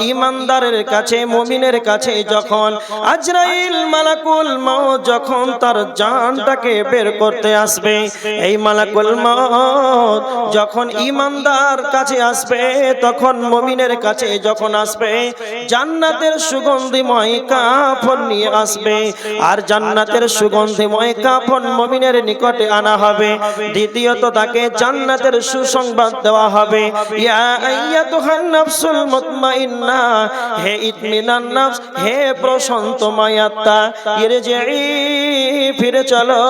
ইমানদারের কাছে, মুমিনের কাছে যখন, আজরাইল মালাকুল মাউত যখন তার জানটাকে বের করতে আসবে, এই মালাকুল মাউত যখন ইমানদার কাছে আসবে, তখন মুমিনের কাছে যখন আসবে, জান্নাতের সুগন্ধিময় কাফন নিয়ে আসবে, আর জান্নাতের সুগন্ধিময় কাফন মুমিনের নিকটে আনা হবে। দ্বিতীয়ত তাকে জান্নাতের সুসংবাদ দেওয়া হবে। ইয়া আইয়াতুহান হে ইতমিনান নাফস হে প্রশান্ত মায়াত্তা ইরজিই ফিরে চলো,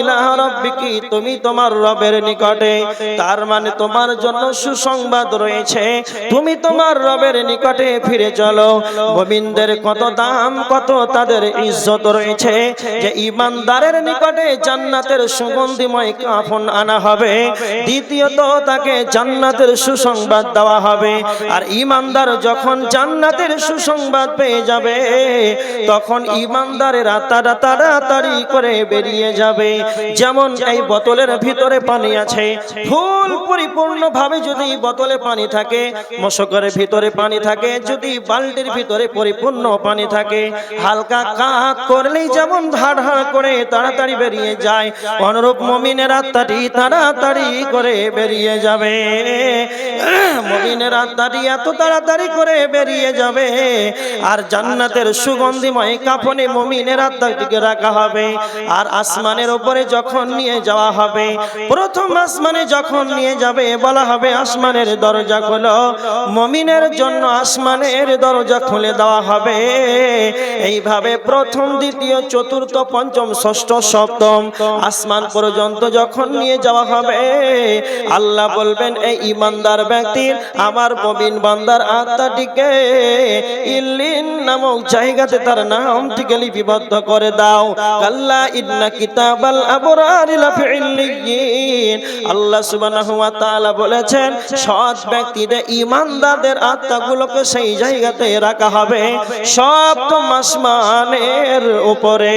ইলাহ রাব্বিকি, তুমি তোমার রবের নিকটে। তার মানে তোমার জন্য সুসংবাদ রয়েছে। তুমি তোমার রবের নিকটে ফিরে চলো। মুমিনদের কত দাম, কত তাদের ইজ্জত রয়েছে। যে ইমানদারের নিকটে জান্নাতের সুগন্ধিময় কাফন আনা হবে। দ্বিতীয়ত, তাকে জান্নাতের সুসংবাদ দেওয়া হবে। আর ইমানদার যখন জান্নাতের সুসংবাদ পেয়ে যাবে, তখন ইমানদারেরা তারা তাড়াতাড়ি করে বেরিয়ে যাবে। যেমন এই বোতলের ভিতরে পানি আছে। ফুল পরিপূর্ণ ভাবে যদি বোতলে পানি থাকে, মশকের ভিতরে পানি থাকে, যদি বালতির ভিতরে পরিপূর্ণ পানি থাকে, হালকা কাক করলেই যেমন ধাড় ধাড় করে তাড়াতাড়ি বেরিয়ে যায়। অনুরূপ মমিনের আত্মাটি তাড়াতাড়ি করে বেরিয়ে যাবে। মমিনের আত্মাটি এত তাড়াতাড়ি করে বেরিয়ে যাবে। আর জান্নাতের সুগন্ধিময় কাফনে মমিনের আত্মাটিকে রাখা হবে। আর আসমানের উপরে যখন নিয়ে যাওয়া হবে, প্রথম আসমানে যখন নিয়ে যাবে, বলা হবে আসমানের দরজা খোলো। মমিনের জন্য আসমানের দরজা খুলে দেওয়া হবে। এইভাবে প্রথম, দ্বিতীয়, চতুর্থ, পঞ্চম, ষষ্ঠ, সপ্তম আসমান পর্যন্ত যখন নিয়ে যাওয়া হবে, আল্লাহ বলবেন, এই ইমানদার ব্যক্তির আমার মমিন বান্দার আত্মাটিকে ইল্লিন নামক জায়গাতে তার নামটিকে লিপিবদ্ধ করে দাও। কাল্লা ইন্না কিতাবাল আবরার লাফি ইল্লিয়িন আল্লাহ সুবহানাহু ওয়া তাআলা বলেছেন, সৎ ব্যক্তিদের ইমানদারদের আত্মাগুলোকে সেই জায়গাতে রাখা হবে সপ্তম আসমানের উপরে।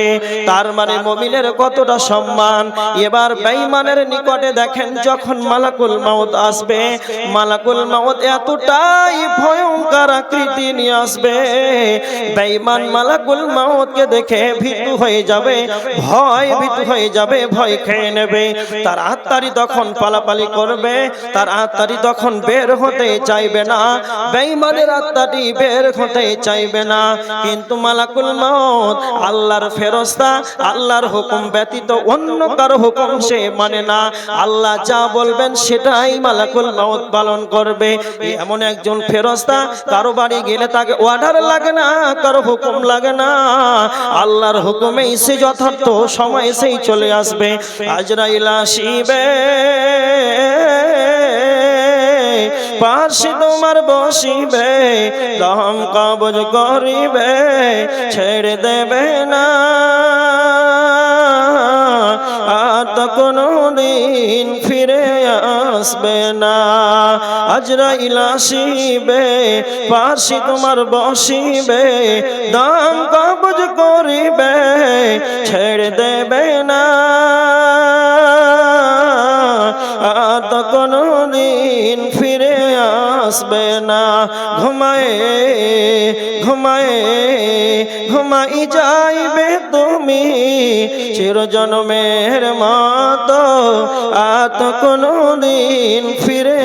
তার মানে মুমিনের কতটা সম্মান। এবার বেঈমানের নিকটে দেখেন যখন মালাকুল মাউত আসবে, মালাকুল মাউত এতটাই ভয়ঙ্কর আকৃতি নিয়ে আসবে। বেঈমান মালাকুল মাউতকে দেখে ভীতু হয়ে যাবে, ভয় ভীতু হয়ে যাবে, ভয় খেয়ে নেবে। তার আত্মারি তখন পালাপালি করবে, তার আত্মারি তখন বের হতে চাইবে না। বেঈমানের আত্মাটি বের হতে চাইবে না। কিন্তু মালাকুল মাউত আল্লাহর ফেরস্তা, আল্লাহর হুকুম ব্যতীত অন্য কারও হুকুম সে মানে না। আল্লাহ যা বলবেন সেটাই মালাকুল মাউত পালন করবে। এমন একজন ফেরস্তা কারও বাড়ি গেলে তাকে অর্ডার লাগে না, কারও হুকুম লাগে না। আল্লাহর হুকুমে সে যথার্থ সময় সেই চলে আসবে। আজরাইল আসিবে। পাশে তোমার বসিবে দম কবজ করিবে, ছেড়ে দেবে না। আর তো কোনো দিন ফিরে আসবে না। আজরা ইলাসিবে পার্শি তোমার বসিবে দাম কাবজ করিবে ছেড়ে দেবে না। আসবে না। ঘুমায়ে ঘুমায়ে ঘুমাই যাইবে তুমি। চিরজন্মের মতো আত কোনো দিন ফিরে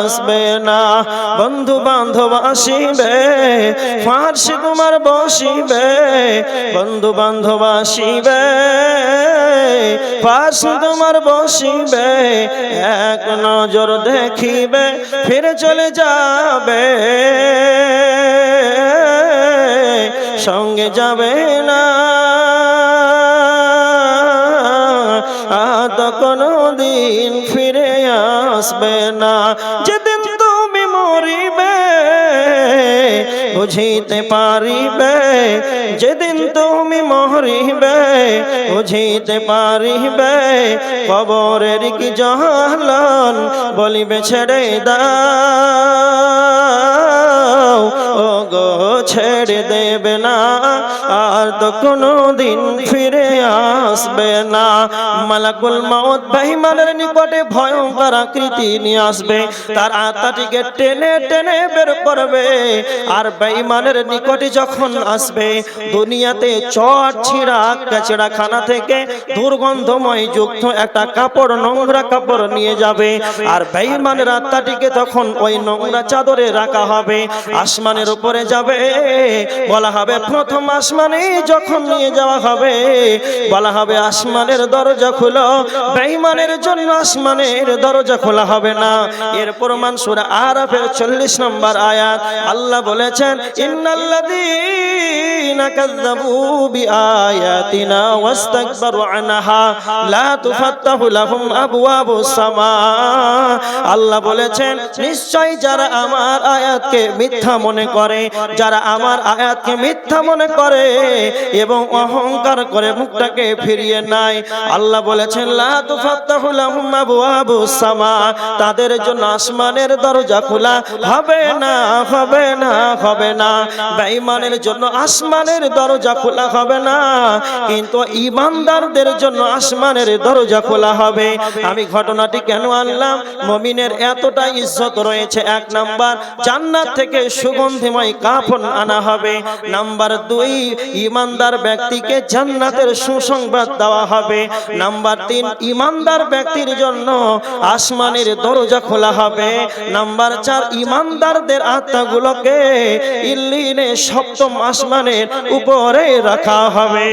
আসবে না। বন্ধু বান্ধব আসিবে, ফার্সি তোমার বসিবে বন্ধু বান্ধব আসিবে পাশ তোমার বসিবে, এক নজর দেখিবে, ফিরে চলে যাবে। সঙ্গে যাবে না। আত কোনো দিন আসবে না। যেদিন তুমি মরিবে, বুঝিতে পারিবে। যেদিন তুমি মরিবে বুঝিতে পারিবে। কবরের কি জহালন বলিবে, ছেড়ে দাও। গো, ছেড়ে দেবে না। আর তো কোনো দিন ফিরে আসবে না। মালাকুল মাউত বেঈমানের নিকটে ভয়ঙ্কর আকৃতি নিয়ে আসবে। তার আত্মাটিকে টেনে টেনে বের করবে। আর বেঈমানের নিকটে যখন আসবে, দুনিয়াতে চট ছিঁড়া কেচড়া খানা থেকে দুর্গন্ধময় যুক্ত একটা কাপড়, নোংরা কাপড় নিয়ে যাবে। আর বেঈমানের আত্মাটিকে তখন ওই নোংরা চাদরে রাখা হবে। আসমানের উপরে যাবে, বলা হবে প্রথম আসমানে যখন নিয়ে যাওয়া হবে, বলা হবে আসমানের দরজা খুলো, বেঈমানের জন্য আসমানের দরজা খোলা হবে না। এর প্রমাণ সূরা আরাফের 40 নম্বর আয়াত, আল্লাহ বলেছেন, ইন্নাল্লাযীনা আল্লাহ বলেছেন, নিশ্চয় যারা আমার আয়াতকে মিথ্যা মনে করে যারা আমার আয়াতকে মিথ্যা মনে করে এবং অহংকার করে মুখটাকে ফিরিয়ে নাই আল্লাহ বলেছেন, লা সামা তাদের জন্য আসমানের দরজা খোলা হবে না হবে না হবে না। বেঈমানের জন্য আসমানের দরজা খোলা হবে না, কিন্তু ইমানদারদের জন্য আসমানের দরজা খোলা হবে। আমি ঘটনাটি কেন আনলাম? মমিনের এতটা ইজ্জত রয়েছে, এক নাম্বার, জান্নাত থেকে সুগন্ধিময় কাফন আনা হবে। নাম্বার দুই, ইমানদার ব্যক্তিকে জান্নাতের সুসংবাদ দেওয়া হবে। নাম্বার তিন, ইমানদার ব্যক্তির জন্য আসমানের দরজা খোলা হবে। নাম্বার চার, ইমানদারদের আত্মাগুলোকে ইল্লিনে সপ্তম আসমানের উপরে রাখা হবে।